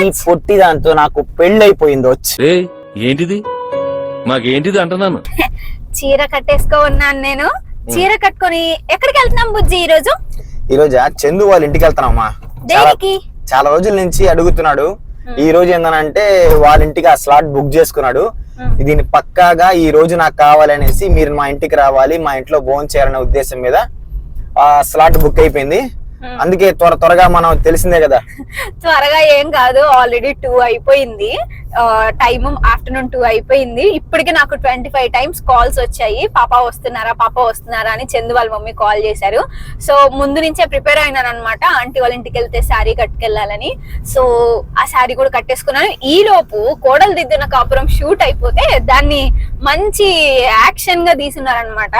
ఈ పొట్టి దాంతో నాకు పెళ్ళి అయిపోయింది వచ్చి. రే ఏంటిది? మాకేంటిది అంటున్నాను? చీర కట్టేసుకో ఉన్నాను నేను. చీర కట్టుకొని ఎక్కడికి వెళ్తున్నాం బుజ్జి ఈ రోజు ఈ రోజు చందు వాళ్ళ ఇంటికి వెళ్తున్నామా? దేనికి? చాలా రోజుల నుంచి అడుగుతున్నాడు. ఈ రోజు ఏందనంటే వాళ్ళ ఇంటికి ఆ స్లాట్ బుక్ చేసుకున్నాడు. దీని పక్కాగా ఈ రోజు నాకు కావాలనేసి మీరు మా ఇంటికి రావాలి మా ఇంట్లో భోజనం చేయాలనే ఉద్దేశం మీద ఆ స్లాట్ బుక్ అయిపోయింది. అందుకే త్వర త్వరగా మనం తెలిసిందే కదా. త్వరగా ఏం కాదు ఆల్రెడీ టూ అయిపోయింది. టైం ఆఫ్టర్నూన్ టూ అయిపోయింది. ఇప్పటికి నాకు ట్వంటీ ఫైవ్ టైమ్స్ కాల్స్ వచ్చాయి. పాప వస్తున్నారా పాప వస్తున్నారా అని చందు వాళ్ళ మమ్మీ కాల్ చేశారు. సో ముందు నుంచే ప్రిపేర్ అయినాను అనమాట ఆంటీ వాళ్ళ ఇంటికి వెళ్తే శారీ కట్టుకెళ్ళాలని. సో ఆ శారీ కూడా కట్టేసుకున్నాను. ఈ లోపు కోడలు దిద్దిన కాపురం షూట్ అయిపోతే దాన్ని మంచి యాక్షన్గా తీసున్నారనమాట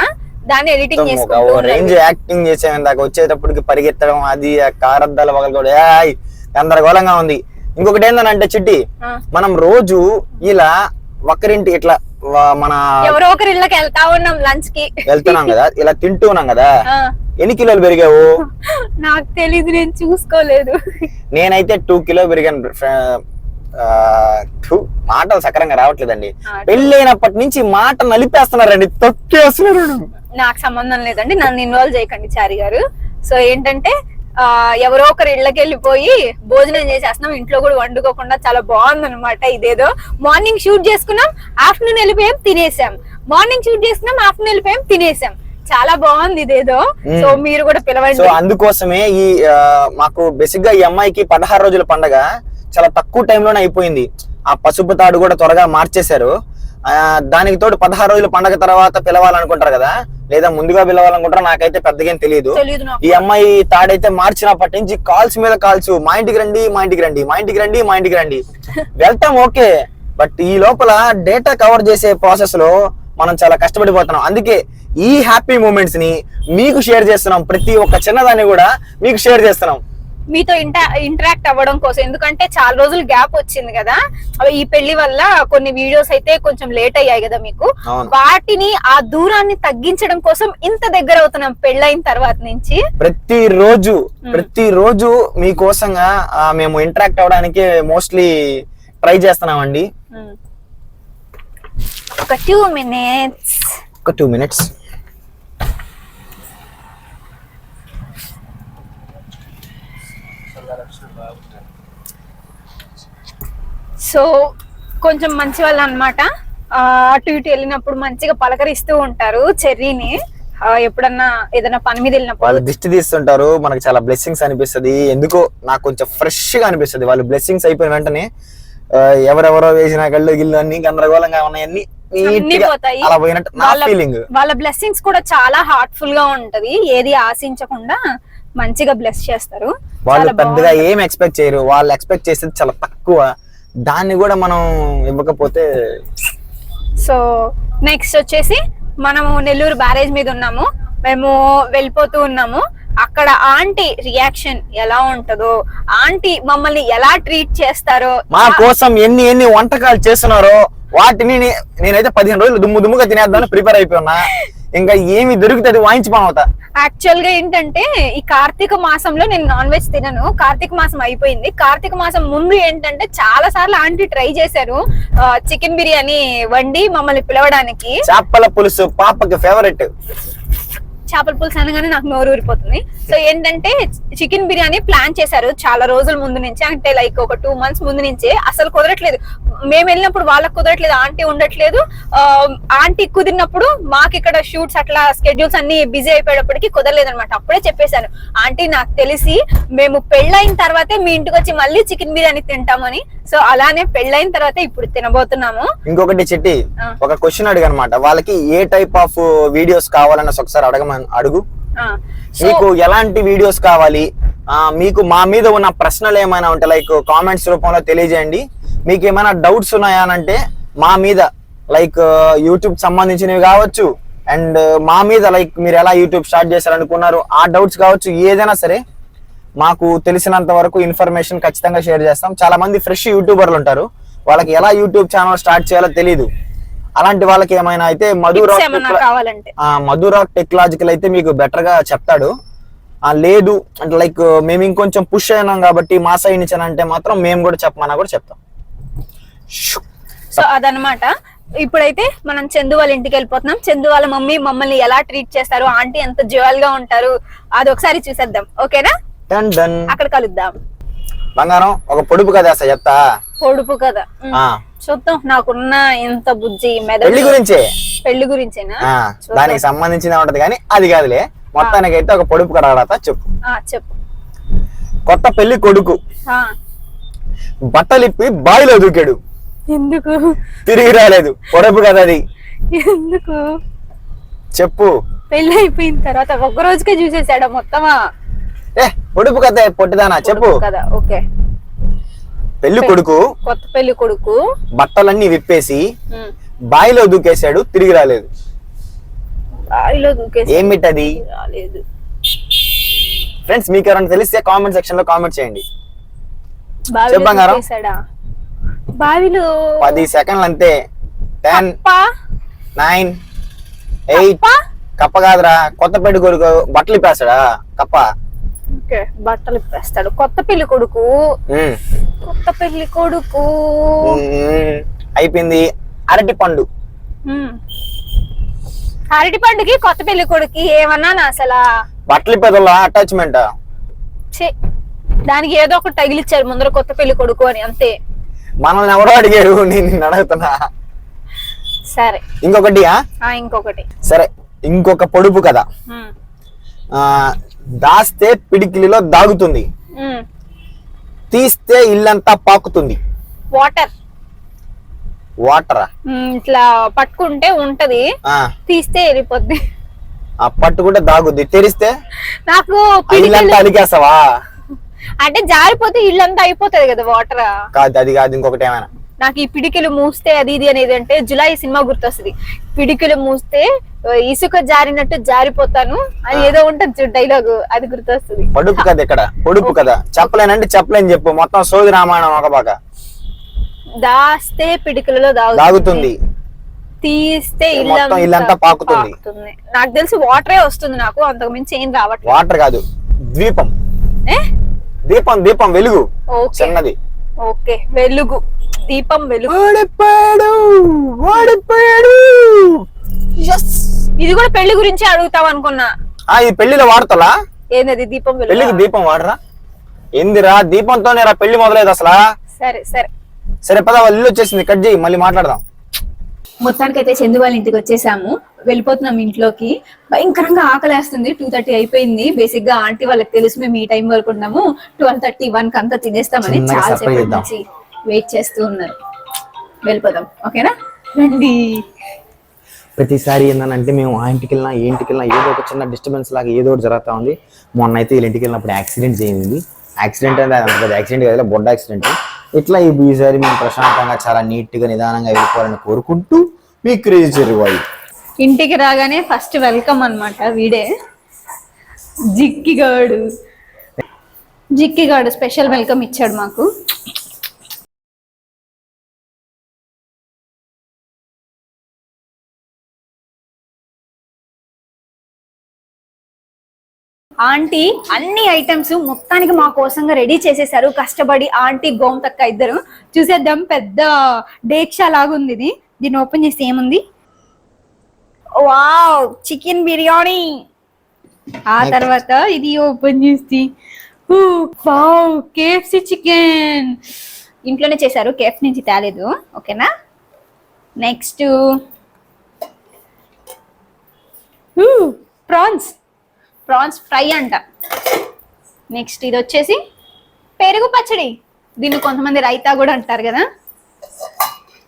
దాన్ని ఎడిటింగ్ చేసుకుంటూ రేంజ్. యాక్టింగ్ చేసాం ఇందాక వచ్చేటప్పటికి పరిగెత్తడం అది ఆ కారద్దాల పగలు కూడా ఏయ్ గందరగోళంగా ఉంది. ఇంకొకటి ఏంటంటే చిట్టి. మనం రోజు ఇలా ఒకరింటి ఇట్లా మన ఎవరో ఒకరి ఇళ్ళకి వెళ్తా ఉన్నాం లంచ్కి. వెళ్తున్నాం కదా ఇలా తింటూ ఉన్నాం కదా ఎన్ని కిలోలు పెరిగావు? నాకు తెలీదు నేను చూసుకోలేదు. నేనైతే టూ కిలో పెరిగాను థు, మాటలు సక్రంగా రావట్లేదండి. పెళ్ళైనప్పటి నుంచి మాట నలిపేస్తున్నారండి. తొక్కేస్తున్నారు. నాకు సంబంధం లేదండి. నన్ను ఇన్వాల్వ్ చేయకండి చారి గారు. సో ఏంటంటే ఆ ఎవరో ఒకరి ఇళ్ళకి వెళ్ళిపోయి భోజనం చేసేస్తున్నాం. ఇంట్లో కూడా వండుకోకుండా చాలా బాగుంది అనమాట ఇదేదో. మార్నింగ్ షూట్ చేసుకున్నాం ఆఫ్టర్నూన్ వెళ్ళిపోయాం తినేసాం. మార్నింగ్ షూట్ చేసుకున్నాం ఆఫ్టర్నూన్ వెళ్ళిపోయాం తినేసాం. చాలా బాగుంది ఇదేదో. సో మీరు కూడా సో పిలవండి అందుకోసమే ఈ మాకు బేసిక్గా ఈ అమ్మాయికి పదహారు రోజుల పండగ చాలా తక్కువ టైంలోనే అయిపోయింది. ఆ పసుపు తాడు కూడా త్వరగా మార్చేశారు. ఆ, దానికి తోడు పదహారు రోజుల పండగ తర్వాత పిలవాలనుకుంటారు కదా? లేదా ముందుగా పిలవాలనుకుంటారా నాకైతే పెద్దగా తెలియదు. ఈ అమ్మాయి తాడైతే మార్చినప్పటి నుంచి కాల్స్ మీద కాల్స్. మా ఇంటికి రండి మా ఇంటికి రండి మా ఇంటికి రండి మా ఇంటికి రండి. వెళ్తాం ఓకే బట్ ఈ లోపల డేటా కవర్ చేసే ప్రాసెస్లో మనం చాలా కష్టపడిపోతున్నాం. అందుకే ఈ హ్యాపీ మూమెంట్స్ని మీకు షేర్ చేస్తున్నాం. ప్రతి ఒక్క చిన్నదాన్ని కూడా మీకు షేర్ చేస్తున్నాం. మీతో ఇంటా ఇంటరాక్ట్ అవ్వడం కోసం. ఎందుకంటే చాలా రోజులు గ్యాప్ వచ్చింది కదా. అవి ఈ పెళ్ళి వల్ల కొన్ని వీడియోస్ అయితే కొంచెం లేట్ అయ్యాయి కదా మీకు. వాటిని ఆ దూరాన్ని తగ్గించడం కోసం ఇంత దగ్గర అవుతున్నాం పెళ్ళైన తర్వాత నుంచి. ప్రతి రోజు ప్రతి రోజు మీకోసంగా మేము ఇంటరాక్ట్ అవ్వడానికి మోస్ట్లీ ట్రై చేస్తున్నామండి. ఒక టూ మినిట్స్ ఒక టూ మినిట్స్ సో కొంచెం మంచి వాళ్ళు అనమాట అటు ఇటు వెళ్ళినప్పుడు మంచిగా పలకరిస్తూ ఉంటారు చెర్రీని. ఎప్పుడన్నా ఏదైనా పని మీద వెళ్ళినప్పుడు వాళ్ళు దిష్టి తీస్తుంటారు. మనకు చాలా బ్లెస్సింగ్స్ అనిపిస్తది. ఎందుకో నాకు కొంచెం ఫ్రెష్గా అనిపిస్తది. వాళ్ళు బ్లెస్సింగ్స్ అయిపోయిన వెంటనే ఎవరెవరో వేసిన కళ్ళు గిల్లు అన్ని గందరగోళంగా ఉన్నాయన్నీ వాళ్ళ- బ్లెస్సింగ్స్ కూడా చాలా హార్ట్ఫుల్గా ఉంటది. ఏది ఆశించకుండా మంచిగా బ్లెస్ చేస్తారు. వాళ్ళు పెద్దగా ఏం ఎక్స్పెక్ట్ చేయరు. వాళ్ళు ఎక్స్పెక్ట్ చేసేది చాలా తక్కువ. దాన్ని కూడా మనం ఇవ్వకపోతే సో నెక్స్ట్ వచ్చేసి మనము నెల్లూరు బ్యారేజ్ మీద ఉన్నాము. మేము వెళ్ళిపోతూ ఉన్నాము. అక్కడ ఆంటీ రియాక్షన్ ఎలా ఉంటుందో ఆంటీ మమ్మల్ని ఎలా ట్రీట్ చేస్తారో మా కోసం ఎన్ని ఎన్ని వంటకాలు చేస్తున్నారో వాటిని నేనైతే పదిహేను రోజులు దుమ్ము దుమ్ముగా తినేద్దామని ప్రిపేర్ అయిపోయినా. ఇంకా ఏమి దొరికితే అది వాయించిపోతా యాక్చువల్గా ఏంటంటే ఈ కార్తీక మాసంలో నేను నాన్ వెజ్ తినను. కార్తీక మాసం అయిపోయింది. కార్తీక మాసం ముందు ఏంటంటే చాలా సార్లు ఆంటీ ట్రై చేశారు. చికెన్ బిర్యానీ వండి మమ్మల్ని పిలవడానికి. చేపల పులుసు పాపకి ఫేవరెట్ చేపల పులుసు అనగానే నాకు నోరు ఊరిపోతుంది. సో ఏంటంటే చికెన్ బిర్యానీ ప్లాన్ చేశారు చాలా రోజుల ముందు నుంచి. అంటే లైక్ ఒక టూ మంత్స్ ముందు నుంచే. అసలు కుదరట్లేదు. మేము వెళ్ళినప్పుడు వాళ్ళకి కుదరట్లేదు ఆంటీ ఉండట్లేదు. ఆంటీ కుదిరినప్పుడు మాకు ఇక్కడ షూట్స్ అట్లా స్కెడ్యూల్స్ అన్ని బిజీ అయిపోయేటప్పటికి కుదరలేదు అనమాట అప్పుడే చెప్పేశాను ఆంటీ నాకు తెలిసి మేము పెళ్ళైన తర్వాతే మీ ఇంటికి వచ్చి మళ్ళీ చికెన్ బిర్యానీ తింటామని సో అలానే పెళ్ళైన తర్వాత ఇప్పుడు తినబోతున్నాము. ఇంకొకటి చెట్టి. ఒక క్వశ్చన్ అడిగా అనమాట వాళ్ళకి ఏ టైప్ ఆఫ్ వీడియోస్ కావాలన్న ఒకసారి అడగమని అడుగు. మీకు ఎలాంటి వీడియోస్ కావాలి? మీకు మా మీద ఉన్న ప్రశ్నలు ఏమైనా ఉంటే లైక్ కామెంట్స్ రూపంలో తెలియజేయండి. మీకు ఏమైనా డౌట్స్ ఉన్నాయా అని అంటే మా మీద లైక్ యూట్యూబ్ సంబంధించినవి కావచ్చు అండ్ మా మీద లైక్ మీరు ఎలా యూట్యూబ్ స్టార్ట్ చేశారనుకున్నారు ఆ డౌట్స్ కావచ్చు ఏదైనా సరే మాకు తెలిసినంత వరకు ఇన్ఫర్మేషన్ ఖచ్చితంగా షేర్ చేస్తాం. చాలా మంది ఫ్రెష్ యూట్యూబర్లు ఉంటారు. వాళ్ళకి ఎలా యూట్యూబ్ ఛానల్ స్టార్ట్ చేయాలో తెలియదు అలాంటి వాళ్ళకి ఏమైనా అయితే మధు tips రాక్ ఏమన్నా టెక్లా- కావాలంటే. ఆ మధురాక్ టెక్నాలజికల్ అయితే మీకు బెటర్గా చెప్తాడు. లేదు అంటే లైక్ మేము ఇంకొంచెం పుష్ అయినాం కాబట్టి మా సైడ్ నుంచి అంటే మాత్రం మేము కూడా చెప్పమన్నా కూడా చెప్తాం. సో అదనమాట ఇప్పుడైతే మనం చందు వాళ్ళ ఇంటికి వెళ్ళిపోతున్నాం. చందు వాళ్ళ మమ్మీ మమ్మల్ని ఎలా ట్రీట్ చేస్తారు? ఆంటీ ఎంత జ్యువెల్గా ఉంటారు? అది ఒకసారి చూసేద్దాం ఓకేనా డన్ డన్ అక్కడ కలుద్దాం. బంగారం ఒక పొడుపు కదా అసలు చెప్తా. పొడుపు ఉమ్. ఆ, చూద్దాం నాకున్న ఎంత బుజ్జి పెళ్ళి మెదడు. గురించే. పెళ్ళి గురించేనా? ఆ, చూద్దాం. దానికి సంబంధించిన ఉంటది కానీ అది కాదులే. మొత్తానికి అయితే ఒక పొడుపు కథ చెప్పు. ఆ, చెప్పు. కొత్త పెళ్ళి కొడుకు. ఆ, బట్టలిప్పి బావిలో దూకాడు. ఎందుకు? తిరిగి రాలేదు. పొడుపు కదా అది. ఎందుకు? చెప్పు. పెళ్ళి అయిపోయిన తర్వాత ఒక్క రోజుకే చూసేసాడా మొత్తమా? ఏ పొడుపు కథ పొట్టిదానా చెప్పు. కదా ఓకే. పెళ్ళి కొడుకు. కొత్త పెళ్ళి కొడుకు. బట్టలన్నీ విప్పేసి బావిలో దూకేశాడు తిరిగి రాలేదు. బావిలో దూకేసి ఏమిటది? రాలేదు. ఫ్రెండ్స్ మీకు ఎవరైనా తెలిస్తే కామెంట్ సెక్షన్లో కామెంట్ చేయండి. బావిలో పది సెకండ్లు అంతే టెన్ నైన్ ఎయిట్. కప్ప? కాదురా కొత్త పెళ్ళి కొడుకు బట్టలు ఇప్పేస్తాడా కప్ప. బట్టలు ఇప్పేస్తాడు. కొత్త పెళ్ళి కొడుకు. కొత్త పెళ్ళి కొడుకు. అయిపోయింది. అరటి పండు. అరటి పండుకి కొత్త పెళ్ళి కొడుకు ఏమన్నాను అసలు? బట్టలు ఇప్పేదల్లా అటాచ్మెంట్ దానికి ఏదో ఒకటి తగిలిచ్చారు ముందర కొత్త పెళ్ళి కొడుకు అని అంతే. మనల్ని ఎవరో అడిగారు నేను అడుగుతున్నా. సరే. ఇంకొకటి ఇంకొకటి. సరే ఇంకొక పొడుపు కదా దాస్తే పిడికిలిలో దాగుతుంది. తీస్తే ఇల్లంతా పాకుతుంది. వాటర్. వాటరా? ఇట్లా పట్టుకుంటే ఉంటది. తీస్తే వెళ్ళిపోద్ది. ఆ పట్టుకుంటే దాగుద్ది. తెరిస్తే? నాకు ఇల్లంతా అలికేస్తావా? అంటే జారిపోతే ఇల్లంతా అయిపోతది కదా వాటర్? కాదు అది కాదు ఇంకొకటి ఏమైనా. నాకు ఈ పిడికిలు మూస్తే అది ఇది అనేది అంటే జులై సినిమా గుర్తొస్తుంది. పిడికిలు మూస్తే ఇసుక జారినట్టు జారిపోతాను అని ఏదో ఉంటుంది డైలాగ్ అది గుర్తొస్తుంది. పొడుపు కదా ఇక్కడ పొడుపు కదా చెప్పలేనంటే చెప్పలేని చెప్పు. మొత్తం సోది రామాయణం ఒక బాగా దాస్తే పిడికిలలో దాగుతుంది. తీస్తే ఇల్లంతా పాకుతుంది. నాకు తెలిసి వాటరే వస్తుంది నాకు అంతకు మించి ఏం రావట్లేదు. వాటర్ కాదు ద్వీపం. ఏ? దీపం దీపం వెలుగు. చిన్నది. ఓకే వెలుగు. దీపం వెలుగు ఓడిపోయాడు! ఓడిపోయాడు! Yes. ఇది కూడా పెళ్ళి గురించి అడుగుతావు అనుకున్నా. ఆ ఈ పెళ్ళిలో వాడతలా ఏంది దీపం పెళ్ళికి వెలుగు దీపం వాడరా? ఏందిరా? దీపంతోనే రా పెళ్ళి మొదలైదు అసలా? సరే సరే. సరే పద వాళ్ళు ఇల్లు వచ్చేసింది కట్ చేయి మళ్ళీ మాట్లాడదాం. మొత్తానికైతే చందు వాళ్ళ ఇంటికి వచ్చేసాము. వెళ్ళిపోతున్నాం ఇంట్లోకి. భయంకరంగా ఆకలేస్తుంది. టూ థర్టీ అయిపోయింది. బేసిక్గా ఆంటీ వాళ్ళకి తెలుసు మేము ఈ టైం వరకు ఉన్నాము. ట్వెల్వ్ థర్టీ వన్కి అంతా తినేస్తామని చాలా. నుంచి. వెయిట్ చేస్తూ ఉన్నారు. వెళ్ళిపోదాం. ఓకేనా? రండి. ప్రతిసారి ఏంటంటే మేము ఆ ఇంటికి వెళ్ళినా ఏ ఇంటికి వెళ్ళినా ఏదో ఒక చిన్న డిస్టర్బెన్స్ లాగా ఏదో ఒకటి జరుగుతూ ఉంది. మొన్న అయితే వీళ్ళ ఇంటికి వెళ్ళినప్పుడు యాక్సిడెంట్ చేయింది యాక్సిడెంట్ అంటే అది అంత యాక్సిడెంట్ కదా బొడ్డ యాక్సిడెంట్ ఇట్లా ఈ ఈసారి మేము ప్రశాంతంగా చాలా నీట్గా నిదానంగా వెళ్ళిపోవాలని కోరుకుంటూ మీ క్రేజీ చెరువాయి ఇంటికి రాగానే ఫస్ట్ వెల్కమ్ అన్నమాట వీడే. జిక్కిగాడు. జిక్కిగాడు స్పెషల్ వెల్కమ్ ఇచ్చాడు మాకు. ఆంటీ అన్ని ఐటమ్స్ మొత్తానికి మా కోసంగా రెడీ చేసేసారు. కష్టపడి ఆంటీ గోమతక్క ఇద్దరు. చూసేద్దాం పెద్ద డేక్షా లాగుంది ఇది. దీన్ని ఓపెన్ చేస్తే ఏముంది? Wow chicken biryani. ఆ తర్వాత ఇది ఓపెన్ చేసి వావ్ కేఎఫ్సి చికెన్. ఇంట్లోనే చేశారు కేఎఫ్ నుంచి తేలేదు. ఓకేనా? నెక్స్ట్. ప్రాన్స్. ప్రాన్స్ ఫ్రై అంట. నెక్స్ట్ ఇది వచ్చేసి పెరుగు పచ్చడి. దీన్ని కొంతమంది రైతా కూడా అంటారు కదా.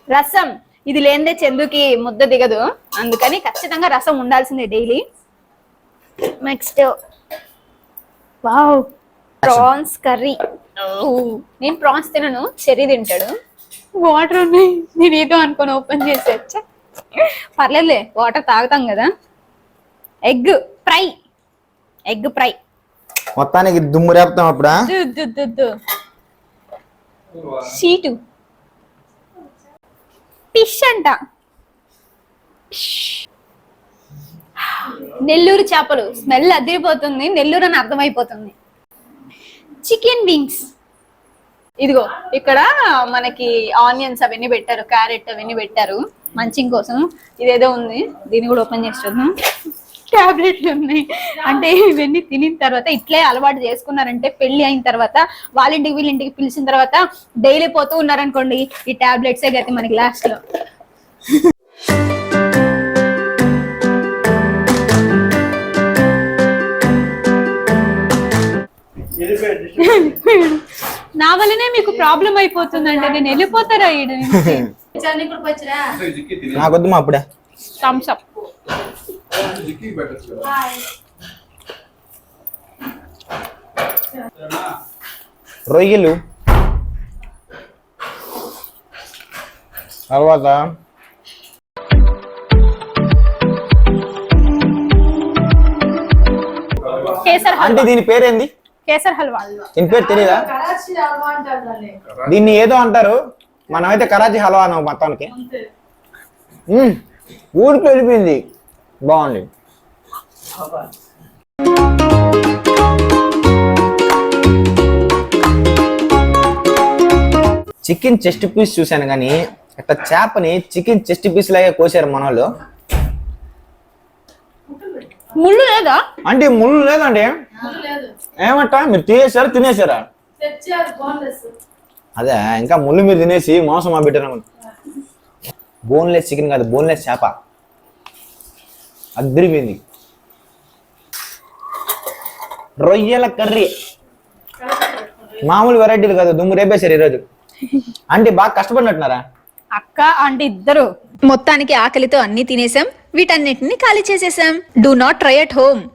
రసం. ఇది లేనిదే చందుకి ముద్ద దిగదు. అందుకని ఖచ్చితంగా రసం ఉండాల్సిందే daily. Next. Wow. Prawns curry. నేను ప్రాన్స్ తినను. చెర్రీ తింటాడు. వాటర్ ఉన్నాయి. నేను ఏదో అనుకొని ఓపెన్ చేసి వచ్చా. పర్లేదులే. వాటర్ తాగుతాం కదా. ఎగ్. ఫ్రై. Egg fry. మొత్తానికి దుమ్ము రేపుతాం అప్పుడా? సీటు. ఫిష్ అంట. నెల్లూరు చేపలు. స్మెల్ అదిరిపోతుంది నెల్లూరు అని అర్థమైపోతుంది. Chicken wings. ఇదిగో ఇక్కడ మనకి ఆనియన్స్ అవన్నీ పెట్టారు క్యారెట్ అవన్నీ పెట్టారు మంచింగ్ కోసం. ఇదేదో ఉంది దీన్ని కూడా ఓపెన్ చేసి చూద్దాం. టాబ్లెట్లు ఉన్నాయి. అంటే ఇవన్నీ తినిన తర్వాత ఇట్లే అలవాటు చేసుకున్నారంటే పెళ్ళి అయిన తర్వాత వాళ్ళ ఇంటికి వీళ్ళ ఇంటికి పిలిచిన తర్వాత డైలీ పోతూ ఉన్నారనుకోండి ఈ టాబ్లెట్సే గతి మనకి లాస్ట్లో. నా వల్లనే మీకు ప్రాబ్లం అయిపోతుందండి. నేను వెళ్ళిపోతారా నాకొద్దు మా అప్పుడే. థమ్స్ అప్ రొయ్యలు. తర్వాత కేసర్ అంటే దీని పేరేంది? కేసర్ హల్వా దీని పేరు తెలియదా దీన్ని ఏదో అంటారు. మనమైతే కరాచీ హల్వా అన్నాం మొత్తానికి. ఊరికి వెళ్ళిపోయింది. బాగుంది. చికెన్ చెస్ట్ పీస్ చూశాను కానీ ఇట్లా చేపని చికెన్ చెస్ట్ పీస్ లాగే కోసారు మన వాళ్ళు ముళ్ళు లేదా? అంటే ముళ్ళు లేదండి. ఏమంటా? మీరు తినేసారా తినేసారా అదే ఇంకా ముళ్ళు మీరు తినేసి మోసం ఆ పెట్టారు బోన్లెస్ చికెన్ కాదు బోన్లెస్ చేప. అద్దరిపోయింది రొయ్యల కర్రీ. మామూలు వెరైటీలు కాదు దుమ్ము రేపేశారు ఈరోజు. అంటే బాగా కష్టపడినట్టున్నారా? అక్క అంటే ఇద్దరు. మొత్తానికి ఆకలితో అన్ని తినేసాం వీటన్నిటిని ఖాళీ చేసేసాం do not try at home